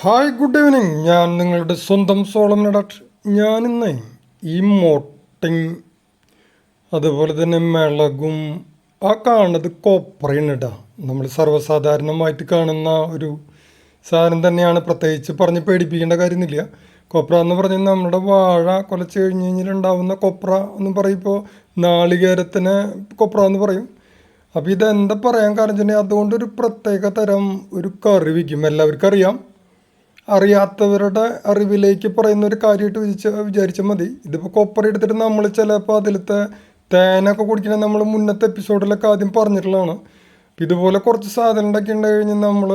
Hi good evening ഞാൻ നിങ്ങളുടെ സ്വന്തം സോളം നടാട്ട് ഞാനിന്ന് ഈ മോട്ടിങ് അതുപോലെ തന്നെ മിളകും ആ കാണുന്നത് കൊപ്രയാണ് ഇടാ നമ്മൾ സർവസാധാരണമായിട്ട് കാണുന്ന ഒരു സാധനം തന്നെയാണ്. പ്രത്യേകിച്ച് പറഞ്ഞ് പേടിപ്പിക്കേണ്ട കാര്യമൊന്നുമില്ല. കൊപ്ര എന്ന് പറഞ്ഞാൽ നമ്മുടെ വാഴ കുലച്ച് കഴിഞ്ഞ് കഴിഞ്ഞാൽ ഉണ്ടാവുന്ന കൊപ്ര എന്ന് പറയുമ്പോൾ നാളികേരത്തിന് കൊപ്ര എന്ന് പറയും. അപ്പോൾ ഇതെന്താ പറയാൻ കാരണം വെച്ചാൽ അതുകൊണ്ടൊരു പ്രത്യേക തരം ഒരു കറി വയ്ക്കും. എല്ലാവർക്കും അറിയാം. അറിയാത്തവരുടെ അറിവിലേക്ക് പറയുന്ന ഒരു കാര്യമായിട്ട് വിചാരിച്ച വിചാരിച്ചാൽ മതി. ഇതിപ്പോൾ കൊപ്പറ എടുത്തിട്ട് നമ്മൾ ചിലപ്പോൾ അതിലത്തെ തേനൊക്കെ കുടിക്കണേ നമ്മൾ മുന്നത്തെ എപ്പിസോഡിലൊക്കെ ആദ്യം പറഞ്ഞിട്ടുള്ളതാണ്. ഇതുപോലെ കുറച്ച് സാധനങ്ങളൊക്കെ ഉണ്ടായി കഴിഞ്ഞാൽ നമ്മൾ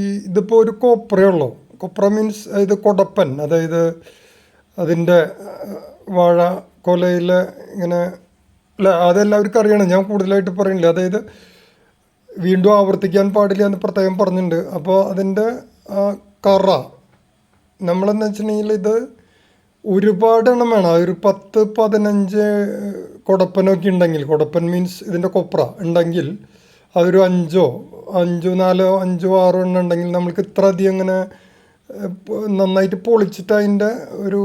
ഈ ഇതിപ്പോൾ ഒരു കൊപ്രയുള്ളൂ കൊപ്ര മീൻസ് ഇത് കൊടപ്പൻ അതായത് അതിന്റെ വാഴ കൊലയിൽ ഇങ്ങനെ അല്ല അതെല്ലാവർക്കും അറിയണം. ഞാൻ കൂടുതലായിട്ട് പറയുന്നില്ല അതായത് വീണ്ടും ആവർത്തിക്കാൻ പാടില്ല എന്ന് പ്രത്യേകം പറഞ്ഞിട്ടുണ്ട് അപ്പോൾ അതിന്റെ കറ. നമ്മളെന്ന് വെച്ചിട്ടുണ്ടെങ്കിൽ ഇത് ഒരുപാട് എണ്ണം വേണം. ഒരു പത്ത് പതിനഞ്ച് കുടപ്പനൊക്കെ ഉണ്ടെങ്കിൽ കുടപ്പൻ മീൻസ് ഇതിന്റെ കൊപ്ര ഉണ്ടെങ്കിൽ അതൊരു അഞ്ചോ അഞ്ചോ നാലോ അഞ്ചോ ആറോ എണ്ണം ഉണ്ടെങ്കിൽ നമ്മൾക്ക് ഇത്ര അധികം ഇങ്ങനെ നന്നായിട്ട് പൊളിച്ചിട്ട് അതിന്റെ ഒരു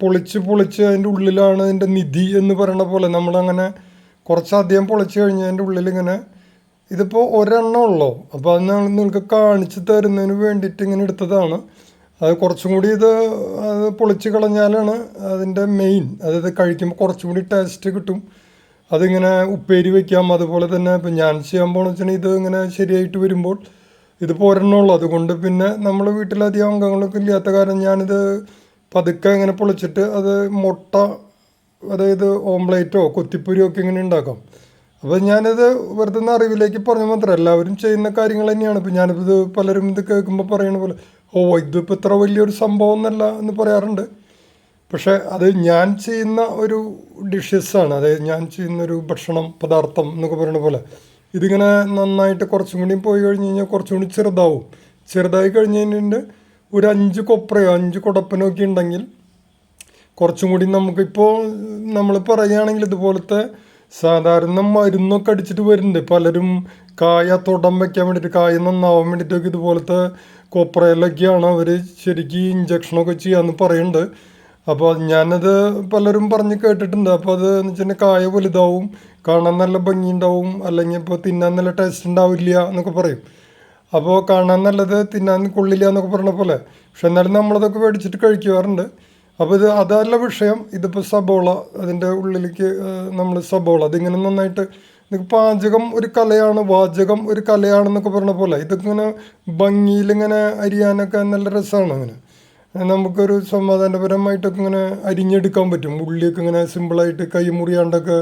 പൊളിച്ച് പൊളിച്ച് അതിന്റെ ഉള്ളിലാണ് അതിന്റെ നിധി എന്ന് പറയുന്ന പോലെ നമ്മളങ്ങനെ കുറച്ചധികം പൊളിച്ച് കഴിഞ്ഞ് അതിന്റെ ഉള്ളിലിങ്ങനെ ഇതിപ്പോൾ ഒരെണ്ണം ഉള്ളൂ. അപ്പോൾ അത് ഞാൻ നിങ്ങൾക്ക് കാണിച്ചു തരുന്നതിന് വേണ്ടിയിട്ട് ഇങ്ങനെ എടുത്തതാണ്. അത് കുറച്ചും കൂടി ഇത് അത് പൊളിച്ച് കളഞ്ഞാലാണ് അതിന്റെ മെയിൻ അതായത് കഴിക്കുമ്പോൾ കുറച്ചും കൂടി ടേസ്റ്റ് കിട്ടും. അതിങ്ങനെ ഉപ്പേരി വയ്ക്കാം അതുപോലെ തന്നെ ഇപ്പം ഞാൻ ചെയ്യാൻ പോകണമെന്ന് ഇത് ഇങ്ങനെ ശരിയായിട്ട് വരുമ്പോൾ ഇതിപ്പോൾ ഉള്ളു. അതുകൊണ്ട് പിന്നെ നമ്മൾ വീട്ടിലധികം അംഗങ്ങളൊക്കെ ഇല്ലാത്ത കാരണം ഞാനിത് പതുക്കെ ഇങ്ങനെ പൊളിച്ചിട്ട് അത് മുട്ട അതായത് ഓംലേറ്റോ കൊത്തിപ്പൂരിയോ ഒക്കെ ഇങ്ങനെ ഉണ്ടാക്കാം. അപ്പോൾ ഞാനിത് വെറുതെ ഒന്ന് അറിവിലേക്ക് പറഞ്ഞ മാത്രം എല്ലാവരും ചെയ്യുന്ന കാര്യങ്ങൾ തന്നെയാണ്. ഇപ്പം ഞാനിപ്പോൾ ഇത് പലരും ഇത് കേൾക്കുമ്പോൾ പറയണ പോലെ ഓ ഇതിപ്പോൾ ഇത്ര വലിയൊരു സംഭവം എന്നല്ല എന്ന് പറയാറുണ്ട്. പക്ഷേ അത് ഞാൻ ചെയ്യുന്ന ഒരു ഡിഷസാണ് അതായത് ഞാൻ ചെയ്യുന്ന ഒരു ഭക്ഷണം പദാർത്ഥം എന്നൊക്കെ പറയുന്ന പോലെ ഇതിങ്ങനെ നന്നായിട്ട് കുറച്ചും കൂടി പോയി കഴിഞ്ഞ് കഴിഞ്ഞാൽ കുറച്ചും കൂടി ചെറുതാവും. ചെറുതായി കഴിഞ്ഞ് കഴിഞ്ഞിട്ട് ഒരു അഞ്ച് കൊപ്രയോ അഞ്ച് കുടപ്പനോ ഒക്കെ ഉണ്ടെങ്കിൽ കുറച്ചും കൂടി നമുക്കിപ്പോൾ നമ്മൾ പറയുകയാണെങ്കിൽ ഇതുപോലത്തെ സാധാരണ മരുന്നൊക്കെ അടിച്ചിട്ട് വരുന്നുണ്ട്. പലരും കായ തുടം വെക്കാൻ വേണ്ടിയിട്ട് കായ നന്നാവാൻ വേണ്ടിയിട്ടൊക്കെ ഇതുപോലത്തെ കൊപ്രയിലൊക്കെയാണ് അവർ ശരിക്കും ഇഞ്ചക്ഷനൊക്കെ ചെയ്യാമെന്ന് പറയുന്നുണ്ട്. അപ്പോൾ ഞാനത് പലരും പറഞ്ഞ് കേട്ടിട്ടുണ്ട്. അപ്പോൾ അത് എന്ന് വെച്ചാൽ കായ വലുതാവും കാണാൻ നല്ല ഭംഗി ഉണ്ടാവും അല്ലെങ്കിൽ ഇപ്പോൾ തിന്നാൻ നല്ല ടേസ്റ്റ് ഉണ്ടാവില്ല എന്നൊക്കെ പറയും. അപ്പോൾ കാണാൻ നല്ലത് തിന്നാൻ കൊള്ളില്ല എന്നൊക്കെ പറഞ്ഞ പോലെ. പക്ഷെ എന്നാലും നമ്മളതൊക്കെ മേടിച്ചിട്ട് കഴിക്കാറുണ്ട്. അപ്പോൾ ഇത് അതല്ല വിഷയം? ഇതിപ്പോൾ സബോള അതിന്റെ ഉള്ളിലേക്ക് നമ്മൾ സബോള. അതിങ്ങനെ നന്നായിട്ട് പാചകം ഒരു കലയാണ് വാചകം ഒരു കലയാണെന്നൊക്കെ പറഞ്ഞ പോലെ. ഇതൊക്കെ ഭംഗിയിലിങ്ങനെ അരിയാനൊക്കെ നല്ല രസമാണ് അങ്ങനെ നമുക്കൊരു സമാധാനപരമായിട്ടൊക്കെ ഇങ്ങനെ അരിഞ്ഞെടുക്കാൻ പറ്റും. ഉള്ളിയൊക്കെ ഇങ്ങനെ സിമ്പിളായിട്ട് കൈ മുറിയാണ്ടൊക്കെ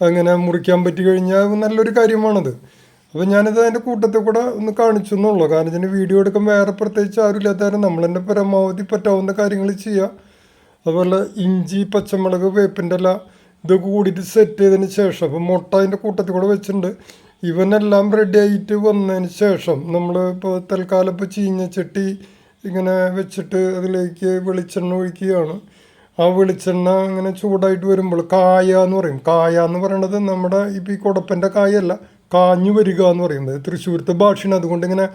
അങ്ങനെ മുറിക്കാൻ പറ്റി കഴിഞ്ഞാൽ നല്ലൊരു കാര്യമാണത്. അപ്പോൾ ഞാനിത് അതിന്റെ കൂട്ടത്തിൽ കൂടെ ഒന്ന് കാണിച്ചു എന്നുള്ളൂ. കാരണം ഇതിന് വീഡിയോ എടുക്കാൻ വേറെ പ്രത്യേകിച്ച് ആരും ഇല്ലാത്തവരും നമ്മൾ തന്നെ പരമാവധി പറ്റാവുന്ന കാര്യങ്ങൾ ചെയ്യുക അതുപോലെ ഇഞ്ചി പച്ചമുളക് വേപ്പിന്റെ ഇല ഇതൊക്കെ കൂടിയിട്ട് സെറ്റ് ചെയ്തതിന് ശേഷം അപ്പം മുട്ട അതിന്റെ കൂട്ടത്തിൽ കൂടെ വെച്ചിട്ടുണ്ട്. ഇവനെല്ലാം റെഡി ആയിട്ട് വന്നതിന് ശേഷം നമ്മൾ ഇപ്പോൾ തൽക്കാലം ഇപ്പോൾ ചീഞ്ഞ ചട്ടി ഇങ്ങനെ വെച്ചിട്ട് അതിലേക്ക് വെളിച്ചെണ്ണ ഒഴിക്കുകയാണ്. ആ വെളിച്ചെണ്ണ അങ്ങനെ ചൂടായിട്ട് വരുമ്പോൾ കായ എന്ന് പറയും. കായ എന്ന് പറയണത് നമ്മുടെ ഇപ്പം ഈ കുടപ്പന്റെ കായല്ല കാഞ്ഞു വരിക എന്ന് പറയുന്നത്. തൃശ്ശൂരത്തെ ഭാഷയാണ്. അതുകൊണ്ട് ഇങ്ങനെ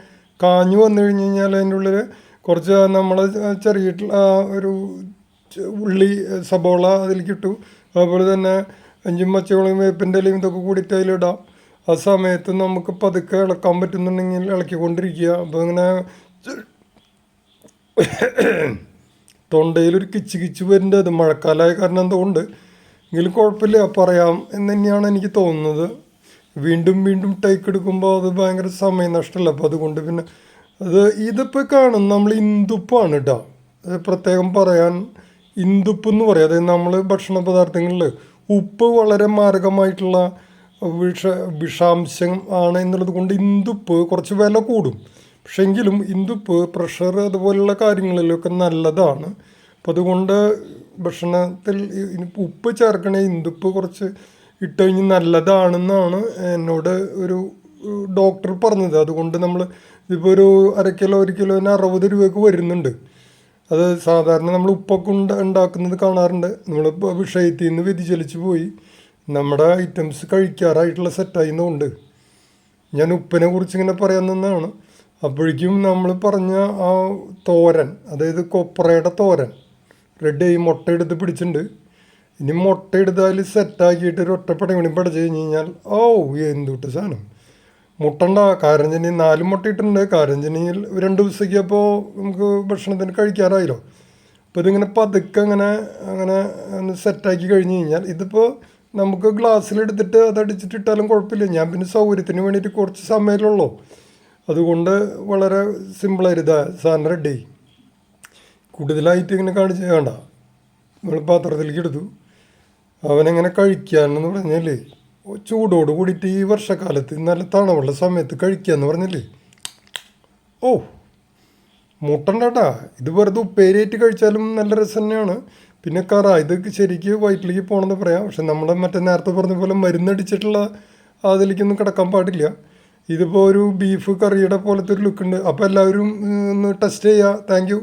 കാഞ്ഞു വന്നു കഴിഞ്ഞ് കഴിഞ്ഞാൽ അതിന്റെ ഉള്ളിൽ കുറച്ച് നമ്മൾ ചെറിയ ഒരു ഉള്ളി സബോള അതിലേക്ക് ഇട്ടു. അതുപോലെ തന്നെ അഞ്ചും പച്ചമുളകും വേപ്പിന്റെ ഇലയും ഇതൊക്കെ കൂടിയിട്ട് അതിലിടാം. ആ സമയത്ത് നമുക്ക് പതുക്കെ ഇളക്കാൻ പറ്റുന്നുണ്ടെങ്കിൽ ഇളക്കിക്കൊണ്ടിരിക്കുക. അപ്പോൾ ഇങ്ങനെ തൊണ്ടയിലൊരു കിച്ച് കിച്ച് വരുന്നുണ്ട് അത് മഴക്കാലമായ കാരണം എന്തുകൊണ്ട്? എങ്കിലും കുഴപ്പമില്ല പറയാം എന്ന് തന്നെയാണ് എനിക്ക് തോന്നുന്നത്. വീണ്ടും വീണ്ടും ടൈക്ക് എടുക്കുമ്പോൾ അത് ഭയങ്കര സമയം നഷ്ടമല്ല. അപ്പോൾ അതുകൊണ്ട് പിന്നെ അത് ഇതിപ്പോൾ കാണും നമ്മൾ ഇന്ദുപ്പാണ് കേട്ടോ പ്രത്യേകം പറയാൻ ഇന്ദുപ്പ് എന്ന് പറയും. അതായത് നമ്മൾ ഭക്ഷണ പദാർത്ഥങ്ങളിൽ ഉപ്പ് വളരെ മാരകമായിട്ടുള്ള വിഷ വിഷാംശം ആണ് എന്നുള്ളത് കൊണ്ട് ഇന്ദുപ്പ് കുറച്ച് വില കൂടും. പക്ഷെങ്കിലും ഇന്ദുപ്പ് പ്രഷർ അതുപോലുള്ള കാര്യങ്ങളിലൊക്കെ നല്ലതാണ്. അപ്പോൾ അതുകൊണ്ട് ഭക്ഷണത്തിൽ ഉപ്പ് ചേർക്കണേ ഇന്ദുപ്പ് കുറച്ച് ഇട്ട് കഴിഞ്ഞ് നല്ലതാണെന്നാണ് എന്നോട് ഒരു ഡോക്ടർ പറഞ്ഞത്. അതുകൊണ്ട് നമ്മൾ ഇപ്പോൾ ഒരു അര കിലോ ഒരു കിലോന് അറുപത് രൂപയ്ക്ക് വരുന്നുണ്ട്. അത് സാധാരണ നമ്മൾ ഉപ്പൊക്കെ ഉണ്ട ഉണ്ടാക്കുന്നത് കാണാറുണ്ട്. നമ്മളിപ്പോൾ വിഷയത്തിൽ നിന്ന് വ്യതിചലിച്ച് പോയി. നമ്മുടെ ഐറ്റംസ് കഴിക്കാറായിട്ടുള്ള സെറ്റായിരുന്നുണ്ട് ഞാൻ ഉപ്പിനെ കുറിച്ച് ഇങ്ങനെ പറയാൻ അപ്പോഴേക്കും നമ്മൾ പറഞ്ഞ ആ തോരൻ അതായത് കൊപ്രയുടെ തോരൻ റെഡി ആയി മുട്ട എടുത്ത് പിടിച്ചിട്ടുണ്ട്. ഇനി മുട്ട എടുത്താൽ സെറ്റാക്കിയിട്ട് ഒരു ഒറ്റപ്പടം കൂടി പഠിച്ചു കഴിഞ്ഞ് കഴിഞ്ഞാൽ ഓ എന്തുട്ട് സാധനം. മുട്ടണ്ട? കാരഞ്ചനി നാല് മുട്ടയിട്ടുണ്ട്. കാരഞ്ചനിയിൽ രണ്ട് ദിവസത്തേക്ക് അപ്പോൾ നമുക്ക് ഭക്ഷണത്തിന് കഴിക്കാറായല്ലോ അപ്പോൾ ഇതിങ്ങനെ പതുക്കെ അങ്ങനെ അങ്ങനെ സെറ്റാക്കി കഴിഞ്ഞ് കഴിഞ്ഞാൽ ഇതിപ്പോൾ നമുക്ക് ഗ്ലാസ്സിലെടുത്തിട്ട് അത് അടിച്ചിട്ടിട്ടാലും കുഴപ്പമില്ല. ഞാൻ പിന്നെ സൗകര്യത്തിന് വേണ്ടിയിട്ട് കുറച്ച് സമയമല്ലോ അതുകൊണ്ട് വളരെ സിമ്പിളായിരുന്നു സാധനം റെഡി കൂടുതലായിട്ട് ഇങ്ങനെ കാണിച്ച് വേണ്ട. നമ്മൾ പാത്രത്തിലേക്ക് എടുത്തു. അവനെങ്ങനെ കഴിക്കാനെന്ന് പറഞ്ഞാലേ ചൂടോട് കൂടിയിട്ട് ഈ വർഷക്കാലത്ത് നല്ല തണവുള്ള സമയത്ത് കഴിക്കുക എന്ന് പറഞ്ഞില്ലേ? ഓ മുട്ടണ്ടാട്ടാ. ഇത് വെറുതെ ഉപ്പേരിയായിട്ട് കഴിച്ചാലും നല്ല രസം തന്നെയാണ്. പിന്നെ കറ ഇത് ശരിക്ക് വയറ്റിലേക്ക് പോകണമെന്ന് പറയാം. പക്ഷെ നമ്മൾ മറ്റേ നേരത്തെ പറഞ്ഞ പോലെ മരുന്നടിച്ചിട്ടുള്ള അതിലേക്കൊന്നും കിടക്കാൻ പാടില്ല. ഇതിപ്പോൾ ഒരു ബീഫ് കറിയുടെ പോലത്തെ ഒരു ലുക്ക് ഉണ്ട്. അപ്പോൾ എല്ലാവരും ഒന്ന് ടെസ്റ്റ് ചെയ്യുക താങ്ക്